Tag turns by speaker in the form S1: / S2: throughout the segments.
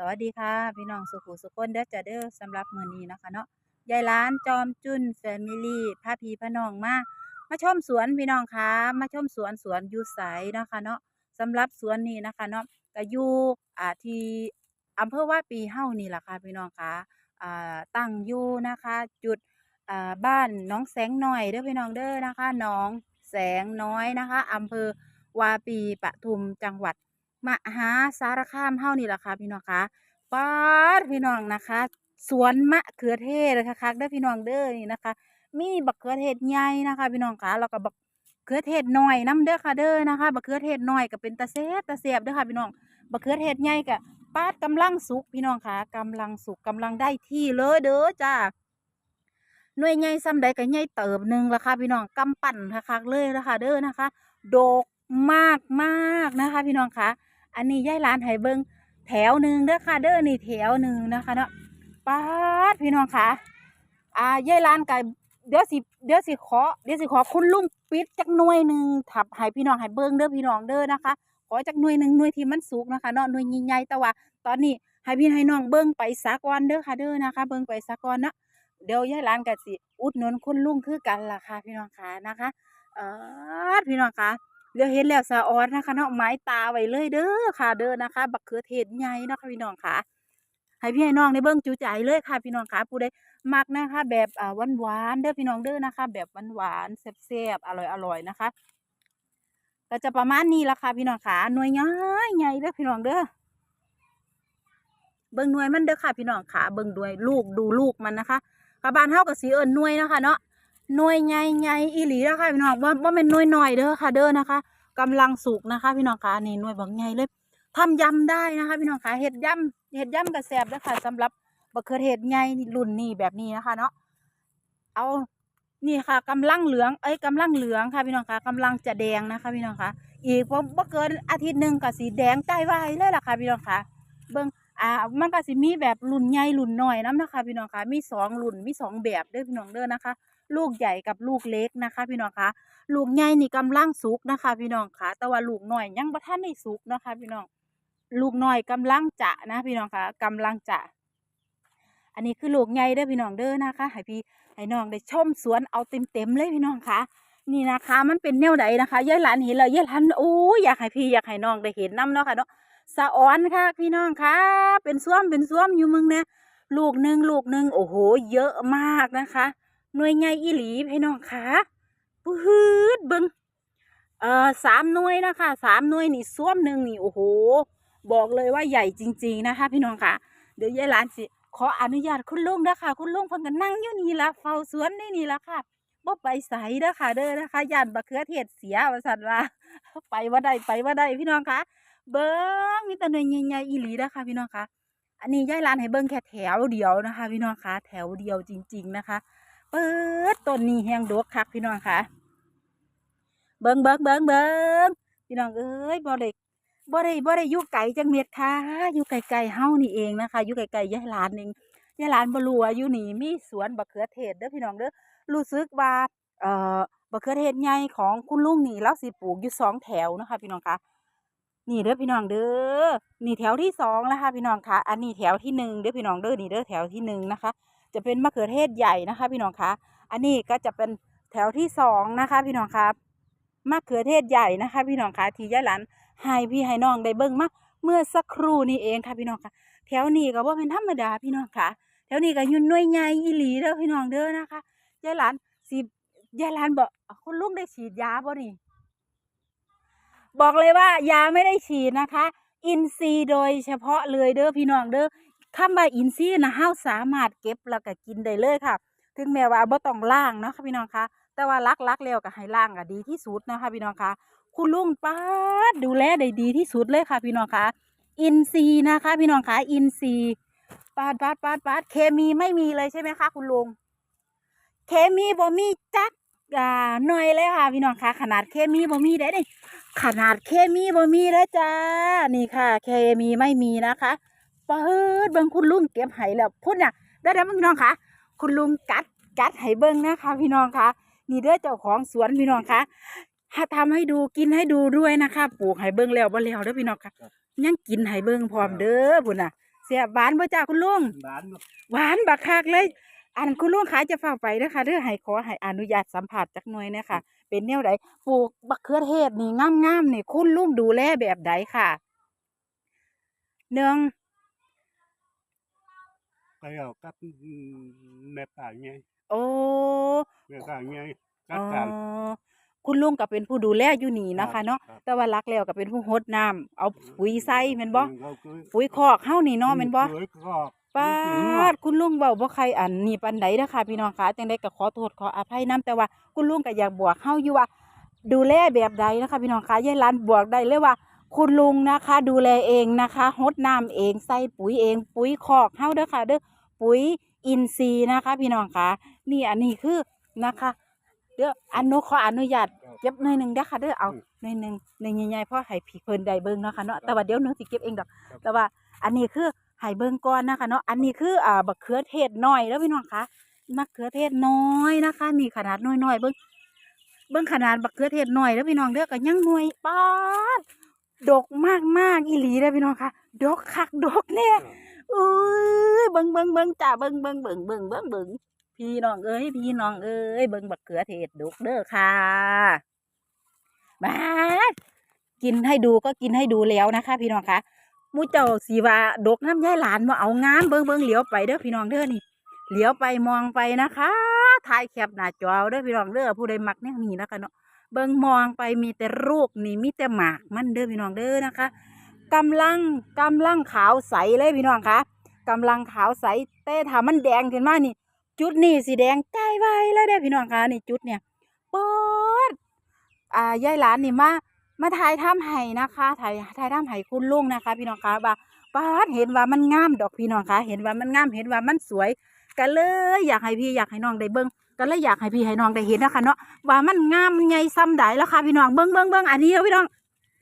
S1: สวัสดีค่ะ พี่น้องสุขุสุขคนเด้อจ้าเด้อสำหรับมื้อนี้นะคะเนาะยายร้านจอมจุนแฟมิลี่พาพี่พาน้องมามาชมสวนพี่น้องคะมาชมสวนสวนยูไสนะคะเนาะสำหรับสวนนี้นะคะเนาะก็อยู่อ่าที่อำเภอว่าปีเฮ้านี่แหละค่ะพี่น้องคะอ่าตั้งอยู่นะคะ จุดอ่าบ้านน้องแสงน้อยเด้อพี่น้องเด้อนะคะหนองแสงน้อยนะคะอำเภอวาปีปทุมจังหวัด มหาสารคามเฮานี่แหละค่ะพี่น้องคะป๊าดพี่น้องนะคะ สวนมะเขือเทศเลยค่ะเด้อพี่น้องเด้อนี่นะคะ มีบักเขือเทศใหญ่นะคะ พี่น้องคะแล้วก็บักเขือเทศน้อยน้ำเด้อค่ะเด้อนะคะบักเขือเทศน้อยก็เป็นตาเสียบตาเสียบเด้อค่ะพี่น้องบักเขือเทศใหญ่ก็ปาดกำลังสุกพี่น้องคะกำลังสุกกำลังได้ที่เลยเด้อจ้าหน่วยใหญ่ซ้ำใดก็ใหญ่เติบหนึ่งละค่ะพี่น้องกำปั่นคักเลยนะคะเด้อนะคะ โดกมากมากนะคะ พี่น้องคะ อันนี้ย่ายร้านไห้เบิงแถวหนึ่งเด้อค่ะ เด้อนี่แถวหนึ่งนะคะเนาะป้าดพี่น้องคะอ่าย่ายร้านกับเดี๋ยวสิเดี๋ยวสิขอเดี๋ยวสิขอคุณลุงปิดจักหน่วยหนึ่งถับให้พี่น้องให้เบิงเด้อพี่น้องเด้อนะคะ ขอจักหน่วยหนึ่งหน่วยที่มันสุกนะคะเนาะหน่วยใหญ่ๆแต่ว่า ตอนนี้ให้พี่ให้น้องเบิงไปสากอนเด้อค่ะเด้อนะคะ เบิงไปสากอนเนาะเดี๋ยวย่ายร้านกับสิอุดหนุนคุณลุงคือกันล่ะค่ะ พี่น้องคะนะคะ เออพี่น้องคะ เดี๋ยวเห็นแล้วสะออนนะคะเนาะไม้ตาไว้เลยเด้อค่ะ เด้อนะคะบักเขือเทศใหญ่เนาะค่ะพี่น้องค่ะให้พี่ให้น้องได้เบิ่งจูใจเลยค่ะ พี่น้องค่ะผู้ใดมักนะคะ แบบอ่าหวานๆเด้อพี่น้องเด้อนะคะ แบบหวานๆแซ่บๆอร่อยๆนะคะ ก็จะประมาณนี้ละค่ะพี่น้องค่ะหน่วยใหญ่ใหญ่เด้อพี่น้องเด้อเบิ่งหน่วยมันเด้อค่ะ พี่น้องค่ะเบิ่งด้วยลูกดูลูกมันนะคะกระบานเฮากับสีเอิญหน่วยนะคะ เนาะ หน่วยใหญ่ใหญ่อีหลีนะคะพี่น้องว่าว่าเป็นหน่วยหน่อยเด้อค่ะเด้อนะคะกำลังสุกนะคะ พี่น้องคะนี่หน่วยบางใหญ่เลยทำยำได้นะคะ พี่น้องคะเห็ดยำเห็ดยำกระแสบนะคะสำหรับบักเขือเทศใหญ่รุ่นนี้แบบนี้นะคะ เนาะเอานี่ค่ะกำลังเหลืองเอ้ยกำลังเหลืองค่ะพี่น้องคะกำลังจะแดงนะคะ พี่น้องคะอีกบ่บ่เกินอาทิตย์หนึ่งก็สีแดงใจวายเลยล่ะค่ะ พี่น้องคะเบิ่งอ่ามันก็สิมีแบบรุ่นใหญ่รุ่นน้อยน้ำนะคะ พี่น้องคะมีสองรุ่นมีสองแบบเด้อพี่น้องเด้อนะคะ ลูกใหญ่กับลูกเล็กนะคะ พี่น้องคะลูกใหญ่นี่กำลังสุกนะคะ พี่น้องคะแต่ว่าลูกน้อยยังบ่ทันได้สุกนะคะ พี่น้องลูกน้อยกำลังจะนะ พี่น้องคะกำลังจะอันนี้คือลูกใหญ่เด้อพี่น้องเด้อนะคะให้พี่ให้น้องได้ชมสวนเอาเต็มๆเลยพี่น้องคะนี่นะคะ มันเป็นแนวใดนะคะยายหลานเห็นเลยยายหลานโอ้ยอยากให้พี่อยากให้น้องได้เห็นน้ำเนาะค่ะเนาะสะออนค่ะ พี่น้องคะเป็นส้วมเป็นส้วมอยู่มึงเนี่ยลูกหนึ่งลูกหนึ่งโอ้โห เยอะมากนะคะ หน่วยใหญ่อีหลีพี่น้องคะปื๊ดเบิงเอ่อสามหน่วยนะคะสามหน่วยนี่ส้วมหนึ่งนี่โอ้โห บอกเลยว่าใหญ่จริง ๆนะคะ พี่น้องคะเดี๋ยวยายหลานสิขออนุญาตคุณลุงเด้ค่ะคุณลุงเพิ่นก็นั่งอยู่นี่ละเฝ้าสวนนี่นี่ละค่ะบ่ไปไสเด้อค่ะเด้อนะคะยานบักเขือเทศเสียว่าซั่นว่าไปว่าได้ไปว่าได้พี่น้องคะเบิ่งมีแต่หน่วยใหญ่ๆอีหลีเด้อค่ะพี่น้องคะอันนี้ยายหลานให้เบิ่งแค่แถวเดียวนะคะ พี่น้องคะแถวเดียวจริง ๆนะคะ เปิดต้นนี้แหงดกคักพี่น้องค่ะเบิ่งเบิ่งเบิ่งเบิ่งพี่น้องเอ้ยบ่ได้บ่ได้บ่ได้อยู่ไกลจังเม็ดค่ะอยู่ไกลๆเฮานี่เองนะคะอยู่ไกลๆยายหลานเองยายหลานบ่รู้ว่าอยู่นี่มีสวนบักเขือเทศเด้อพี่น้องเด้อรู้สึกว่าเอ่อบักเขือเทศใหญ่ของคุณลุงนี่เราสิปลูกอยู่สองแถวนะคะ พี่น้องคะนี่เด้อพี่น้องเด้อนี่แถวที่สองนะคะพี่น้องคะอันนี้แถวที่หนึ่งเด้อพี่น้องเด้อนี่เด้อแถวที่หนึ่งนะคะ จะเป็นมะเขือเทศใหญ่นะคะ พี่น้องคะอันนี้ก็จะเป็นแถวที่สองนะคะ พี่น้องครับมะเขือเทศใหญ่นะคะ พี่น้องคะที่ยาหลานให้พี่ให้น้องได้เบิ่งมาเมื่อสักครู่นี้เองค่ะพี่น้องค่ะ แถวนี้ก็บ่าเป็นธรรมดาพี่น้องค่ะ แถวนี้ก็ยุ่นน่วยใหญ่อีหลีเด้อพี่น้องเด้อนะคะยายหลานสิยายหลานบอกคุณลุงได้ฉีดยาบ่นี่บอกเลยว่ายาไม่ได้ฉีดนะคะ อินซีโดยเฉพาะเลยเด้อพี่น้องเด้อ คำว่าอินซีนะเฮาสามารถเก็บแล้วก็กินได้เลยค่ะ ถึงแม้ว่าบ่ต้องล้างเนาะค่ะพี่น้องคะแต่ว่าลักๆแล้วก็ให้ล้างก็ดีที่สุดนะคะพี่น้องคะคุณลุงป้าดดูแลได้ดีที่สุดเลยค่ะ พี่น้องคะอินซีนะคะ พี่น้องคะอินซีปาดปาดปาดปาดเคมีไม่มีเลยใช่ไหมคะ คุณลุงเคมีบ่มีจักอ่าหน่อยเลยค่ะ พี่น้องคะขนาดเคมีบ่มีได้นี่ขนาดเคมีบ่มีแล้วจ้านี่ค่ะ เคมีไม่มีนะคะ เปิดเบิ่งคุณลุงเก็บไห้แล้วพุ่นน่ะได้แล้วพี่น้องคะคุณลุงกัดกัดให้เบิ้งนะคะ พี่น้องคะนี่เด้อเจ้าของสวนพี่น้องคะถ้าทำให้ดูกินให้ดูด้วยนะคะปลูกให้เบิ้งแล้วบ่แล้วเด้อพี่น้องคะยังกินให้เบิ้งพร้อมเด้อพุ่นน่ะเสียบหวานบ่จ้าคุณลุง
S2: หวานบ่
S1: หวานบักคักเลยอันคุณลุงขาจะเฝ้าไปเด้อค่ะเด้อให้ขอให้อนุญาตสัมผัสจักหน่อยนะคะเป็นแนวใดปลูกบักเขือเทศนี่งามๆนี่คุณลุงดูแลแบบใดค่ะหนึ่ง
S2: ไปเอากับแม่ป่าไง
S1: โอ้
S2: แม่ป่าไงกั
S1: อ๋
S2: ด
S1: อ
S2: กัน
S1: คุณลุงก็เป็นผู้ดูแลอยู่นี่นะคะเนาะ
S2: ครับ
S1: แต่ว่ารักแล้วก็เป็นผู้รดน้ำเอาปุ๋ยใส่แม่นบ่
S2: เขาคือ
S1: ปุ๋ยคอกเฮานี่เนาะแม่นบ่
S2: ปุ๋ยคอก
S1: ป้าดคุณลุงเบาบ่ใครอันนี่ปานใดเด้อค่ะพี่น้องคะจังไดก็ขอโทษขออภัยนํแต่ว่าคุณลุงก็อยากบอกเฮาอยู่ว่าดูแลแบบใดนะคะพี่น้องคะยายหลานบอกได้เลยว่า คุณลุงนะคะ ดูแลเองนะคะรดน้ำเองใส่ปุ๋ยเอง ปุ๋ยคอกเฮาเด้อค่ะเด้อปุ๋ยอินทรีย์นะคะ พี่น้องคะนี่อันนี้คือนะคะเดี๋ยวอันโนขออนุญาตเก็บหน่อยหนึงเด้อค่ะเด้อเอาหน่อยหนึงหน่อยใหญ่ๆเพราะให้พี่เพิ่นได้เบิ่งเนาะค่ะเนาะแต่ว่าเดี๋ยวหนูสิเก็บเองดอก แต่ว่าอันนี้คือให้เบิ่งก่อนนะคะเนาะอันนี้คืออ่าบักเขือเทศน้อยแล้วพี่น้องคะมะเขือเทศน้อยนะคะ นี่ขนาดน้อยๆเบิ่งเบิ่งขนาดบักเขือเทศน้อยแล้วพี่น้องเด้อก็ยังหน่วยปาด ดกมากมากๆอีหลีเด้อพี่น้องคะดกคักดกเนี่ยอุ้ยเบิ่งเบิ่งเบิ่งจ้าเบิ่งเบิ่งเบิ่งเบิ่งเบิ่งเบิ่งพี่น้องเอ้ยพี่น้องเอ้ยเบิ่งบักเขือเทศดกเด้อค่ะมากินให้ดูก็กินให้ดูแล้วนะคะ พี่น้องคะหมูเจ้าสีว่าดกน้ำยายหลานมาเอางามเบิ่งเบิ่งเหลียวไปเด้อพี่น้องเด้อนี่เหลียวไปมองไปนะคะถ่ายแคปหน้าจอเอาเด้อพี่น้องเด้อผู้ใดมักแนวนี้นะคะเนาะ เบิ่งมองไปมีแต่รูกนี่มีแต่หมากมันเด้อพี่น้องเด้อนะคะกำลังกำลังขาวใสเลยพี่น้องคะกำลังขาวใสแต่ถ้ามันแดงขึ้นมานี่ จุดนี่สีแดงใกล้ไว้เลยเด้อพี่น้องคะนี่จุดเนี่ยเปิดอ่ายายหลานนี่มามาถ่ายทำให้นะคะถ่ายถ่ายทำให้คุณลุงนะคะ พี่น้องคะว่าป้าดเห็นว่ามันงามดอกพี่น้องคะเห็นว่ามันงามเห็นว่ามันสวยก็เลย อยากให้พี่อยากให้น้องได้เบิ้ง ก็เลยอยากให้พี่ให้น้องได้เห็นนะคะเนาะว่ามันงามมันใหญ่ซ้ำใดแล้วค่ะพี่น้องเบิ้งเบิ้งเบิ้งอันนี้เอาพี่น้อง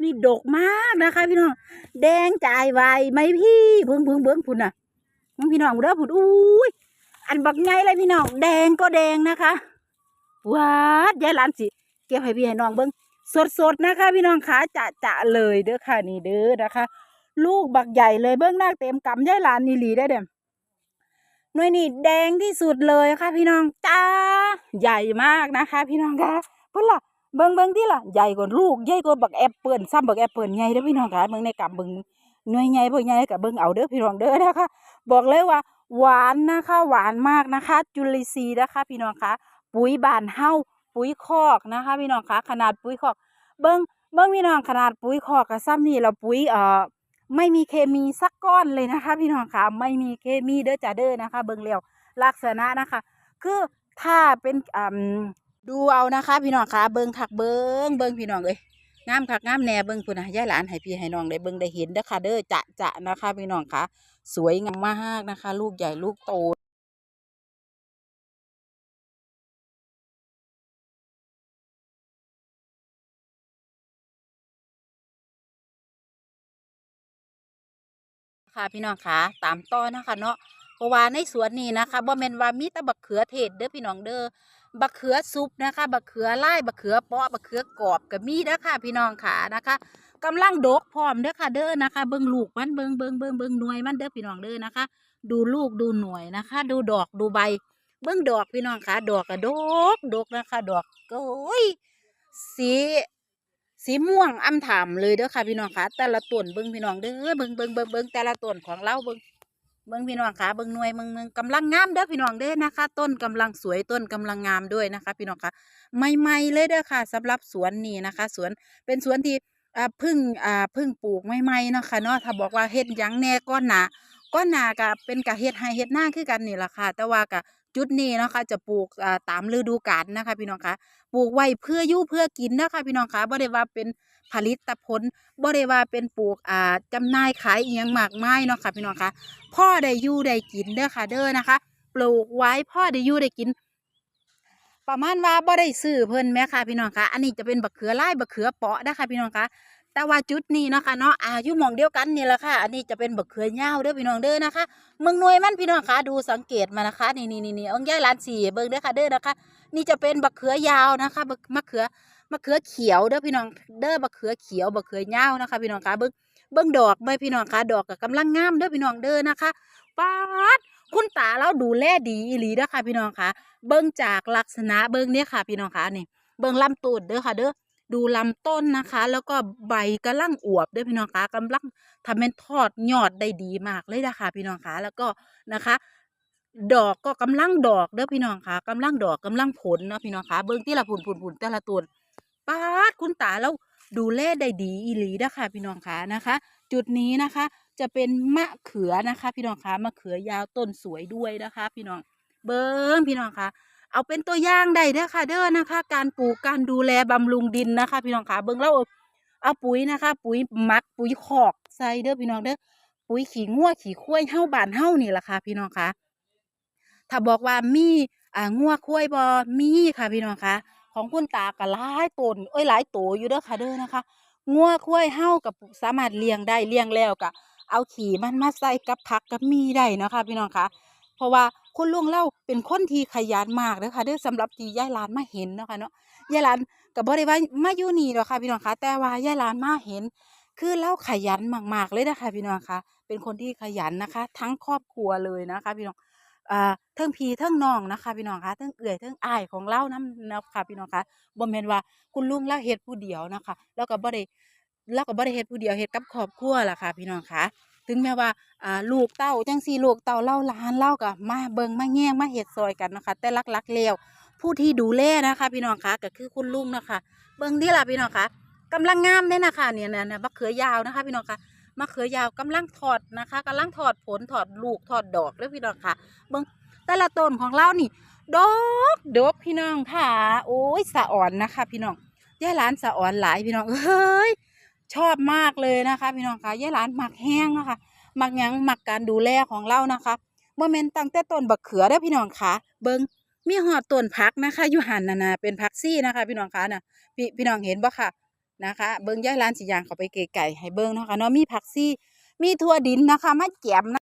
S1: นี่ดกมากนะคะ พี่น้องแดงจ่ายไวไหมพี่เบิ้งเบิ้งเบิ้งพุ่นน่ะมึงพี่น้องเด้อพุ่นอุ้ยอันบักใหญ่เลยพี่น้องแดงก็แดงนะคะว้าดยายหลานสิเก็บให้พี่ให้น้องเบิ้งสดๆนะคะ พี่น้องคะจะจะเลยเด้อค่ะนี่เด้อนะคะ ลูกบักใหญ่เลยเบื้องหน้าเต็มกำยายหลานนี่หลีได้เด้อ หน่วยนี่แดงที่สุดเลยค่ะ พี่น้องจ้าใหญ่มากนะคะ พี่น้องคะเพิ่นล่ะเบิ่งเบิ่งที่ล่ะใหญ่กว่าลูกใหญ่กว่าบักแอปเปิลซ้ำบักแอปเปิลใหญ่เด้อพี่น้องคะเบิ่งในกำเบิ่งหน่วยใหญ่บ่ใหญ่ก็เบิ่งเอาเด้อพี่น้องเด้อนะคะ บอกเลยว่า หวานนะคะ หวานมากนะคะ จุลินทรีย์นะคะ พี่น้องคะปุ๋ยบานเฮาปุ๋ยคอกนะคะ พี่น้องคะขนาดปุ๋ยคอก เบิ้งเบิ้งพี่น้องขนาดปุ๋ยคอกกับซ้ำนี่เราปุ๋ยเอ่อ ไม่มีเคมีสักก้อนเลยนะคะ พี่น้องค่ะไม่มีเคมีเด้อจ่าเด้อนะคะ เบิ้งเล้วลักษณะนะคะ คือถ้าเป็นอ่าดูเอานะคะ พี่น้องค่ะเบิ้งคักเบิ้งเบิ้งพี่น้องเอ้ยงามคักงามแหน่เบิ้งพุ่นนะยายหลานให้พี่ให้น้องได้เบิ้งได้เห็นเด้อค่ะเด้อจะจะนะคะ พี่น้องค่ะสวยงามมากนะคะ ลูกใหญ่ลูกโต ค่ะพี่น้องคะตามต่อนะคะเนาะเพราะว่าในสวนนี้นะคะบ่แม่นว่ามีแต่บักเขือเทศเด้อพี่น้องเด้อบักเขือซุปนะคะบักเขือไลายบักเขือเปาะบักเขือกรอบก็มีเด้อค่ะพี่น้องค่ะนะคะกำลังดกพร้อมเด้อค่ะเด้อนะคะ เบิ่งลูกมันเบิ่งเบิ่งเบิ่งเบิ่งหน่วยมันเด้อพี่น้องเด้อนะคะ ดูลูกดูหน่วยนะคะ ดูดอกดูใบ เบิ่งดอกพี่น้องค่ะ ดอกก็ดกดกนะคะ ดอกก็โอ้ยสี สีม่วงอ่ำถามเลยเด้อค่ะพี่น้องค่ะ แต่ละต้นเบิ่งพี่น้องเด้อเบิ่งเบิ่งเบิ่งเบิ่งแต่ละต้นของเราเบิ่งเบิ่งพี่น้องค่ะเบิ่งหน่วยเบิ่งเบิ่งกำลังงามเด้อพี่น้องเด้อนะคะ ต้นกำลังสวยต้นกำลังงามด้วยนะคะ พี่น้องค่ะใหม่ๆเลยเด้อค่ะสำหรับสวนนี้นะคะ สวนเป็นสวนที่อ่าพึ่งอ่าพึ่งปลูกใหม่ๆเนาะค่ะเนาะถ้าบอกว่าเฮ็ดยังแน่ก้อนหนาก้อนหนาก็เป็นกะเฮ็ดให้เฮ็ดหน้าคือกันนี่แหละค่ะ แต่ว่ากะ จุดนี้เนาะค่ะจะปลูกตามฤดูกาลนะคะ พี่น้องคะปลูกไว้เพื่ออยู่เพื่อกินนะคะพี่น้องคะบ่ได้ว่าเป็นผลิตผลบ่ได้ว่าเป็นปลูกอ่าจำหน่ายขายเอียงมากมายเนาะค่ะพี่น้องคะพ่อได้อยู่ได้กินเด้อค่ะเด้อนะคะ ปลูกไว้พ่อได้อยู่ได้กิน ประมาณว่าบ่ได้ซื้อเพิ่นแม่ค่ะพี่น้องคะอันนี้จะเป็นบักเขือลายบักเขือเปาะนะคะพี่น้องคะ แต่ว่าจุดนี้นะคะเนาะอายู่หม่องเดียวกันนี่แหละค่ะ อันนี้จะเป็นบักเขือยาวเด้อพี่น้องเด้อนะคะเมืองนวยมันพี่น้องคะดูสังเกตมานะคะนี่นี่นี่นี่อาย่ายร้านสี่เบิ่งเด้อค่ะเด้อนะคะ นี่จะเป็นบักเขือยาวนะคะบักมะเขือมะเขือเขียวเด้อพี่น้องเด้อมะเขือเขียวมะเขือยาวนะคะ พี่น้องคะเบิ้งเบิ่งดอกไหมพี่น้องคะดอกก็กำลังงามเด้อพี่น้องเด้อนะคะป๊าดคุณตาเราดูแลดีอีหลีเด้อค่ะพี่น้องคะเบิ่งจากลักษณะเบิ่งเนี่ยค่ะ พี่น้องคะนี่เบิ่งลำต้นเด้อค่ะเด้อ ดูลำต้นนะคะ แล้วก็ใบกำลังอวบด้อพี่น้องคะกำลังทำเป็นทอดยอดได้ดีมากเลยนะคะพี่น้องคะแล้วก็นะคะ ดอกก็กำลังดอกเด้อพี่น้องคะกำลังดอกกำลังผลเนาะพี่น้องคะเบิ่งที่ละผุนผุนผุนแต่ละต้นป๊าดคุณตาแล้วดูแลได้ดีอีหลีเด้อค่ะพี่น้องคะนะคะ จุดนี้นะคะ จะเป็นมะเขือนะคะ พี่น้องคะมะเขือยาวต้นสวยด้วยนะคะ พี่น้องเบิ้งพี่น้องคะ เอาเป็นตัวอย่างได้เด้อค่ะ เด้อนะคะ การปลูกการดูแลบำรุงดินนะคะ พี่น้องคะเบิ้งแล้วเอาปุ๋ยนะคะ ปุ๋ยมักปุ๋ยคอกใส่เด้อพี่น้องเด้อปุ๋ยขี้งัวขี้ควยเฮ้าบานเฮ้านี่แหละค่ะ พี่น้องคะถ้าบอกว่ามีอ่างัวควยบอมีค่ะพี่น้องคะของคุณตาก็หลายตนเอ้ยหลายโตอยู่เด้อค่ะเด้อนะคะงัวควยเฮ้ากับสามารถเลี้ยงได้เลี้ยงแล้วก็เอาขี่มันมาใส่กับผักกับมีได้นะคะพี่น้องคะเพราะว่า คุณลุงเล่าเป็นคนที่ขยันมากเลยค่ะเด้อสำหรับที่ยายหลานมาเห็นเนาะค่ะเนาะยายหลานก็บ่ได้ว่ามาอยู่นี่หรอกค่ะพี่น้องคะแต่ว่ายายหลานมาเห็น คือเล่าขยันมากๆเลยนะคะพี่น้องคะเป็นคนที่ขยันนะคะ ทั้งครอบครัวเลยนะคะ พี่น้องอ่าเทั้งพี่เทั้งน้องนะคะ พี่น้องคะเทั้งเอื่อยเทั้งอ้ายของเล่านํนะคะพี่น้องคะบ่แม่นว่าคุณลุงเล่าเฮ็ดผู้เดียวนะคะ แล้วก็บ่ได้แล้วก็บ่ได้เฮ็ดผู้เดียวเฮ็ดกับครอบครัวล่ะค่ะ พี่น้องคะ ถึงแม้ว่าอ่าลูกเต้าจังซี่ลูกเต้าเล่าหลานเล่าก็มาเบิงมาแย่งมาเฮ็ดซอยกันนะคะ แต่ลักๆแล้วผู้ที่ดูแลนะคะ พี่น้องคะก็คือคุณลุงนะคะ เบิงดีล่ะพี่น้องคะกำลังงามเด้นะคะเนี่ยนะมะเขือยาวนะคะ พี่น้องคะมะเขือยาวกำลังถอดนะคะกำลังถอดผลถอดลูกถอดดอกแล้วพี่น้องคะเบิงแต่ละต้นของเรานี่ดอกดอกพี่น้องค่ะ โอ้ยสะอ่อนนะคะ พี่น้องยายหลานสะอ่อนหลายพี่น้องเอ้ย ชอบมากเลยนะคะพี่น้องคะยายหลานหมักแห้งนะคะหมักยังหมักการดูแลของเรานะคะโมเมนตั้งแต่ต้นบักเขือได้อพี่น้องคะเบิงมีหอดต้นพักนะคะอยู่หันนานาเป็นพักซี่นะคะ พี่น้องคะน่ะพี่พี่น้องเห็นบ่ค่ะนะคะ เบิงย่ายร้านสียางเขาไปเกไก่ให้เบิงนะคะเนาะมีผักซี่ มีทั่วดินนะคะมาแจมนะ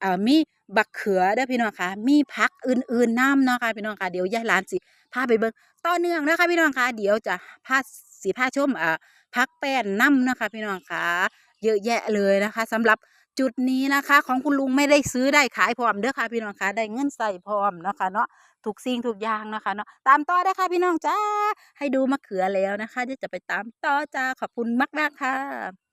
S1: เอ่อมีบักเขือเด้อพี่น้องคะมีผักอื่นๆน้ำเนาะค่ะพี่น้องคะเดี๋ยวยายหลานสิพาไปเบิ่งต่อเนื่องนะคะพี่น้องคะเดี๋ยวจะพาสิพาชมอ่าผักแป้นน้ำนะคะพี่น้องคะเยอะแยะเลยนะคะสำหรับจุดนี้นะคะ ของคุณลุงไม่ได้ซื้อได้ขายพร้อมเด้อค่ะพี่น้องคะได้เงินใส่พร้อมเนาะคะเนาะทุกสิ่งทุกอย่างนะคะเนาะตามต่อได้ค่ะพี่น้องจ้าให้ดูมะเขือแล้วนะคะเดี๋ยวจะไปตามต่อจ้าขอบคุณมากๆค่ะ